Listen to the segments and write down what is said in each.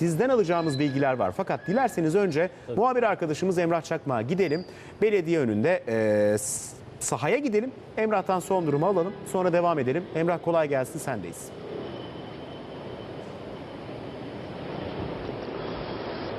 Sizden alacağımız bilgiler var. Fakat dilerseniz önce muhabir arkadaşımız Emrah Çakmak'a gidelim. Belediye önünde e, sahaya gidelim. Emrah'tan son durumu alalım. Sonra devam edelim. Emrah kolay gelsin sendeyiz.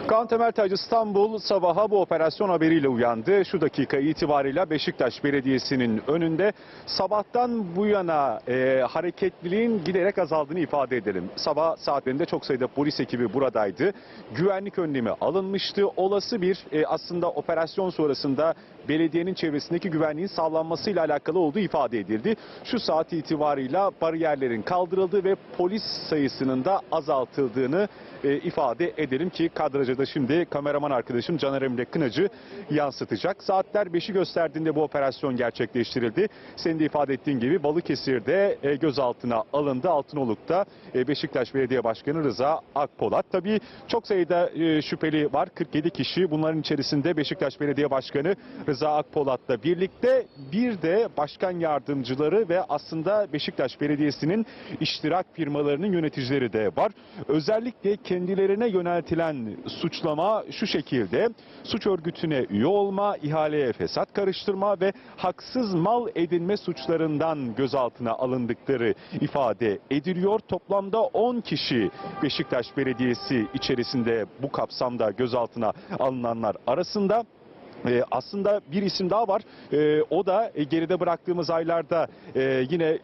Kaan Temeltaş İstanbul sabaha bu operasyon haberiyle uyandı. Şu dakika itibariyle Beşiktaş Belediyesi'nin önünde sabahtan bu yana e, hareketliliğin giderek azaldığını ifade edelim. Sabah saatlerinde çok sayıda polis ekibi buradaydı. Güvenlik önlemi alınmıştı. Olası bir e, aslında operasyon sonrasında belediyenin çevresindeki güvenliğin sağlanmasıyla alakalı olduğu ifade edildi. Şu saat itibarıyla bariyerlerin kaldırıldığı ve polis sayısının da azaltıldığını e, ifade edelim ki kadraja da şimdi kameraman arkadaşım Caner Emre Kınacı yansıtacak. Saatler 5'i gösterdiğinde bu operasyon gerçekleştirildi. Senin de ifade ettiğin gibi Balıkesir'de e, gözaltına alındı. Altınoluk'ta e, Beşiktaş Belediye Başkanı Rıza Akpolat. Tabii çok sayıda e, şüpheli var. 47 kişi. Bunların içerisinde Beşiktaş Belediye Başkanı Rıza Akpolat'la birlikte bir de başkan yardımcıları ve aslında Beşiktaş Belediyesi'nin iştirak firmalarının yöneticileri de var. Özellikle kendilerine yöneltilen suçlama şu şekilde. Suç örgütüne üye olma, ihaleye fesat karıştırma ve haksız mal edinme suçlarından gözaltına alındıkları ifade ediliyor. Toplamda 10 kişi Beşiktaş Belediyesi içerisinde bu kapsamda gözaltına alınanlar arasında. Ee, aslında bir isim daha var. Ee, o da e, geride bıraktığımız aylarda e, yine e,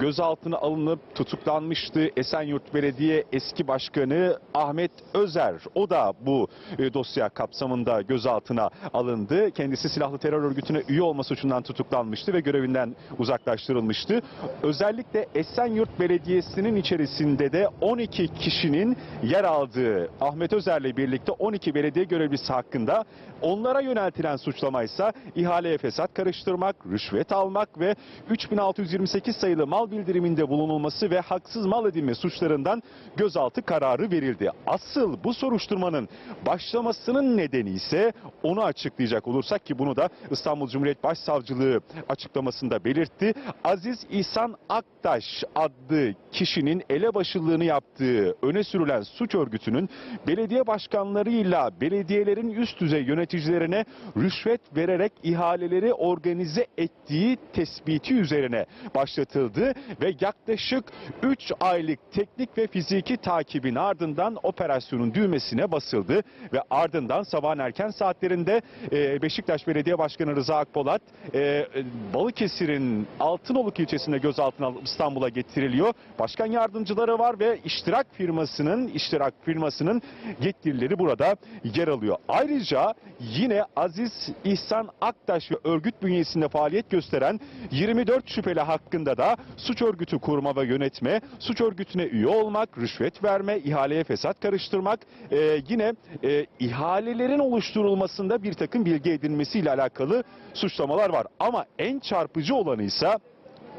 gözaltına alınıp tutuklanmıştı. Esenyurt Belediye eski başkanı Ahmet Özer. O da bu e, dosya kapsamında gözaltına alındı. Kendisi silahlı terör örgütüne üye olma suçundan tutuklanmıştı ve görevinden uzaklaştırılmıştı. Özellikle Esenyurt Belediyesi'nin içerisinde de 12 kişinin yer aldığı Ahmet Özer'le birlikte 12 belediye görevlisi hakkında onlara yöneltilen suçlama ise ihaleye fesat karıştırmak, rüşvet almak ve 3628 sayılı mal bildiriminde bulunulması ve haksız mal edinme suçlarından gözaltı kararı verildi. Asıl bu soruşturmanın başlamasının nedeni ise onu açıklayacak olursak ki bunu da İstanbul Cumhuriyet Başsavcılığı açıklamasında belirtti. Aziz İhsan Aktaş adlı kişinin elebaşılığını yaptığı öne sürülen suç örgütünün belediye başkanlarıyla belediyelerin üst düzey yöneticilerine rüşvet vererek ihaleleri organize ettiği tespiti üzerine başlatıldı ve yaklaşık 3 aylık teknik ve fiziki takibin ardından operasyonun düğmesine basıldı ve ardından sabahın erken saatlerinde e, Beşiktaş Belediye Başkanı Rıza Akpolat e, Balıkesir'in Altınoluk ilçesinde gözaltına İstanbul'a getiriliyor. Başkan yardımcıları var ve iştirak firmasının iştirak firmasının yetkilileri burada yer alıyor. Ayrıca yine Aziz İhsan Aktaş ve örgüt bünyesinde faaliyet gösteren 24 şüpheli hakkında da suç örgütü kurma ve yönetme, suç örgütüne üye olmak, rüşvet verme, ihaleye fesat karıştırmak, e, yine e, ihalelerin oluşturulmasında bir takım bilgi edinmesiyle alakalı suçlamalar var. Ama en çarpıcı olanı ise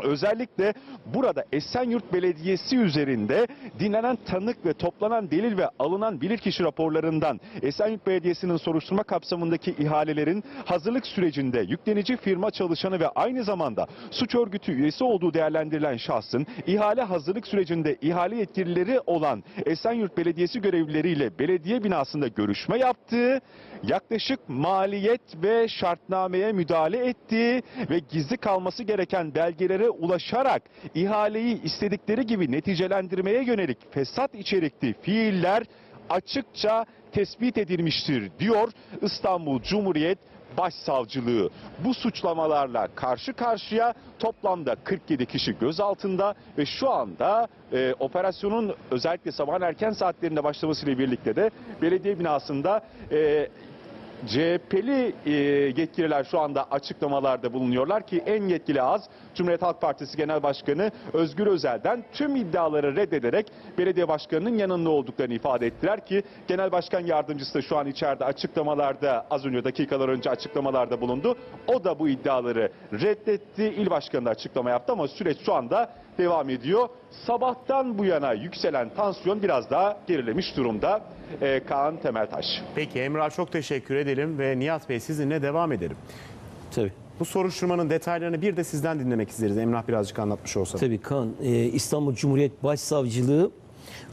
Özellikle burada Esenyurt Belediyesi üzerinde dinlenen tanık ve toplanan delil ve alınan bilirkişi raporlarından Esenyurt Belediyesi'nin soruşturma kapsamındaki ihalelerin hazırlık sürecinde yüklenici firma çalışanı ve aynı zamanda suç örgütü üyesi olduğu değerlendirilen şahsın ihale hazırlık sürecinde ihale yetkilileri olan Esenyurt Belediyesi görevlileriyle belediye binasında görüşme yaptığı, yaklaşık maliyet ve şartnameye müdahale ettiği ve gizli kalması gereken belgelere ulaşarak ihaleyi istedikleri gibi neticelendirmeye yönelik fesat içerikli fiiller açıkça tespit edilmiştir diyor İstanbul Cumhuriyet Başsavcılığı. Bu suçlamalarla karşı karşıya toplamda 47 kişi gözaltında ve şu anda e, operasyonun özellikle sabahın erken saatlerinde başlamasıyla birlikte de belediye binasında e, CHP'li e, yetkililer şu anda açıklamalarda bulunuyorlar ki en yetkili az Cumhuriyet Halk Partisi Genel Başkanı Özgür Özel'den tüm iddiaları reddederek belediye başkanının yanında olduklarını ifade ettiler ki Genel Başkan Yardımcısı da şu an içeride açıklamalarda az önce dakikalar önce açıklamalarda bulundu. O da bu iddiaları reddetti. İl Başkanı da açıklama yaptı ama süreç şu anda devam ediyor. Sabahtan bu yana yükselen tansiyon biraz daha gerilemiş durumda. Ee, Kaan Temeltaş. Peki Emrah çok teşekkür edelim ve Nihat Bey sizinle devam edelim. Tabii. Bu soruşturmanın detaylarını bir de sizden dinlemek isteriz. Emrah birazcık anlatmış olsa. Tabii Kaan, e, İstanbul Cumhuriyet Başsavcılığı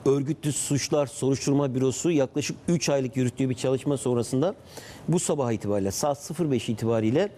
Örgütlü Suçlar Soruşturma Bürosu yaklaşık 3 aylık yürüttüğü bir çalışma sonrasında bu sabah itibariyle saat 05 itibariyle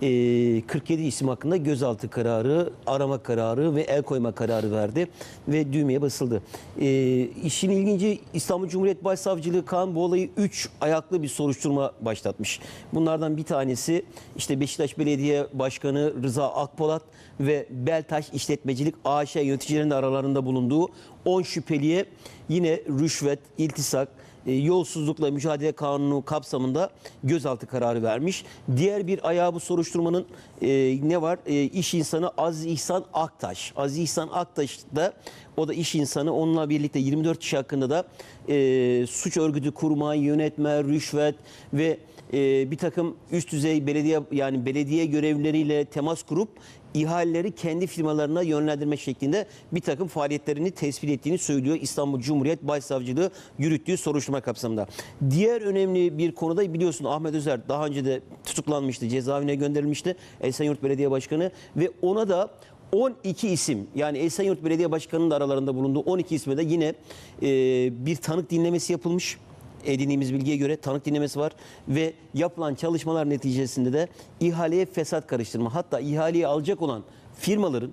47 isim hakkında gözaltı kararı, arama kararı ve el koyma kararı verdi ve düğmeye basıldı. E, işin ilginci İstanbul Cumhuriyet Başsavcılığı Kaan bu olayı 3 ayaklı bir soruşturma başlatmış. Bunlardan bir tanesi işte Beşiktaş Belediye Başkanı Rıza Akpolat ve Beltaş İşletmecilik AŞ yöneticilerinin aralarında bulunduğu 10 şüpheliye yine rüşvet, iltisak, e, yolsuzlukla mücadele kanunu kapsamında gözaltı kararı vermiş. Diğer bir ayağı bu soruşturmanın e, ne var? E, iş insanı Aziz İhsan Aktaş. Aziz İhsan Aktaş da o da iş insanı. Onunla birlikte 24 kişi hakkında da e, suç örgütü kurma, yönetme, rüşvet ve e, bir takım üst düzey belediye yani belediye görevlileriyle temas kurup ihaleleri kendi firmalarına yönlendirme şeklinde bir takım faaliyetlerini tespit ettiğini söylüyor İstanbul Cumhuriyet Başsavcılığı yürüttüğü soruşturma kapsamında. Diğer önemli bir konuda biliyorsun Ahmet Özer daha önce de tutuklanmıştı, cezaevine gönderilmişti Esenyurt Belediye Başkanı ve ona da 12 isim yani Esenyurt Belediye Başkanı'nın da aralarında bulunduğu 12 isme de yine e, bir tanık dinlemesi yapılmış. Edindiğimiz bilgiye göre tanık dinlemesi var ve yapılan çalışmalar neticesinde de ihaleye fesat karıştırma. Hatta ihaleyi alacak olan firmaların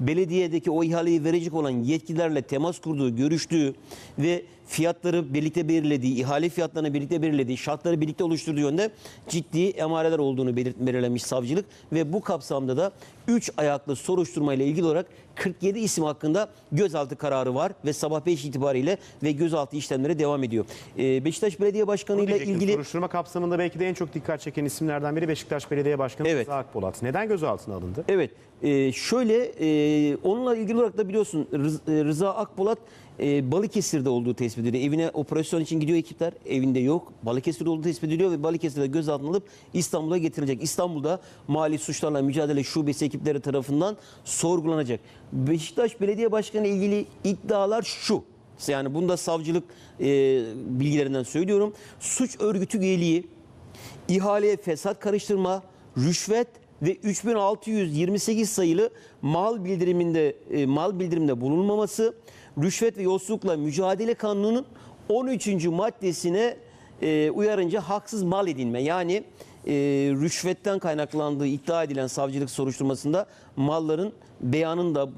belediyedeki o ihaleyi verecek olan yetkililerle temas kurduğu, görüştüğü ve fiyatları birlikte belirlediği, ihale fiyatlarını birlikte belirlediği, şartları birlikte oluşturduğu yönde ciddi emareler olduğunu belirlemiş savcılık ve bu kapsamda da 3 ayaklı soruşturma ile ilgili olarak 47 isim hakkında gözaltı kararı var ve sabah 5 itibariyle ve gözaltı işlemleri devam ediyor. Ee, Beşiktaş Belediye Başkanı ile ilgili Soruşturma kapsamında belki de en çok dikkat çeken isimlerden biri Beşiktaş Belediye Başkanı Evet. Rıza Akpolat. Neden gözaltına alındı? Evet. e, şöyle e, onunla ilgili olarak da biliyorsun Rız- Rıza Akpolat e, Balıkesir'de olduğu tespit ediliyor. Evine operasyon için gidiyor ekipler. Evinde yok. Balıkesir'de olduğu tespit ediliyor ve Balıkesir'de gözaltına alıp İstanbul'a getirilecek. İstanbul'da mali suçlarla mücadele şubesi ekipleri tarafından sorgulanacak. Beşiktaş Belediye Başkanı ile ilgili iddialar şu. Yani bunda savcılık e, bilgilerinden söylüyorum. Suç örgütü üyeliği, ihaleye fesat karıştırma, rüşvet ve 3628 sayılı mal bildiriminde e, mal bildirimde bulunmaması, rüşvet ve yolsuzlukla mücadele kanununun 13. maddesine e, uyarınca haksız mal edinme yani e, rüşvetten kaynaklandığı iddia edilen savcılık soruşturmasında malların beyanında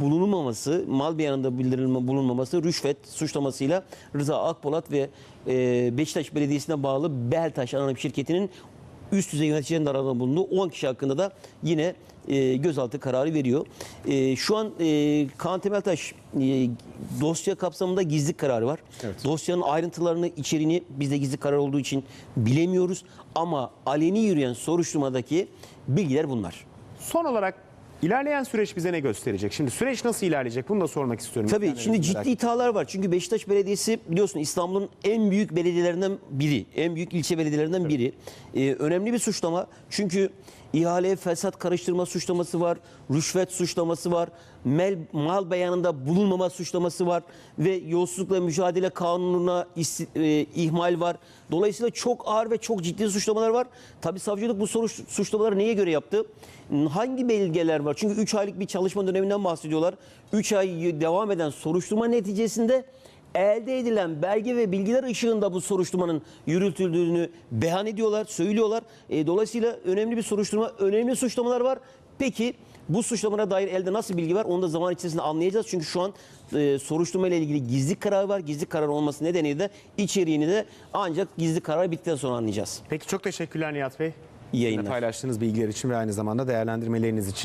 bulunmaması, mal beyanında bildirilme bulunmaması rüşvet suçlamasıyla Rıza Akpolat ve e, Beşiktaş Belediyesi'ne bağlı Beltaş Anonim Şirketi'nin üst düzey yöneticilerin aralarında bulunduğu 10 kişi hakkında da yine e, gözaltı kararı veriyor. E, şu an e, Kaan Temeltaş e, dosya kapsamında gizli kararı var. Evet. Dosyanın ayrıntılarını, içeriğini biz de gizli karar olduğu için bilemiyoruz. Ama aleni yürüyen soruşturmadaki bilgiler bunlar. Son olarak ilerleyen süreç bize ne gösterecek? Şimdi süreç nasıl ilerleyecek? Bunu da sormak istiyorum. Tabii İzleyenlerimiz şimdi ciddi iddialar var. Çünkü Beşiktaş Belediyesi biliyorsun İstanbul'un en büyük belediyelerinden biri. En büyük ilçe belediyelerinden biri. Ee, önemli bir suçlama. Çünkü ihaleye fesat karıştırma suçlaması var. Rüşvet suçlaması var. Mel, mal beyanında bulunmama suçlaması var. Ve yolsuzlukla mücadele kanununa is- e, ihmal var. Dolayısıyla çok ağır ve çok ciddi suçlamalar var. Tabii savcılık bu soru suçlamaları neye göre yaptı? Hangi belgeler var? Çünkü 3 aylık bir çalışma döneminden bahsediyorlar. 3 ay devam eden soruşturma neticesinde elde edilen belge ve bilgiler ışığında bu soruşturmanın yürütüldüğünü beyan ediyorlar, söylüyorlar. E, dolayısıyla önemli bir soruşturma, önemli suçlamalar var. Peki bu suçlamalara dair elde nasıl bilgi var onu da zaman içerisinde anlayacağız. Çünkü şu an e, soruşturma ile ilgili gizli karar var. Gizli karar olması nedeniyle de içeriğini de ancak gizli karar bittikten sonra anlayacağız. Peki çok teşekkürler Nihat Bey. İyi yayınlar. Paylaştığınız bilgiler için ve aynı zamanda değerlendirmeleriniz için.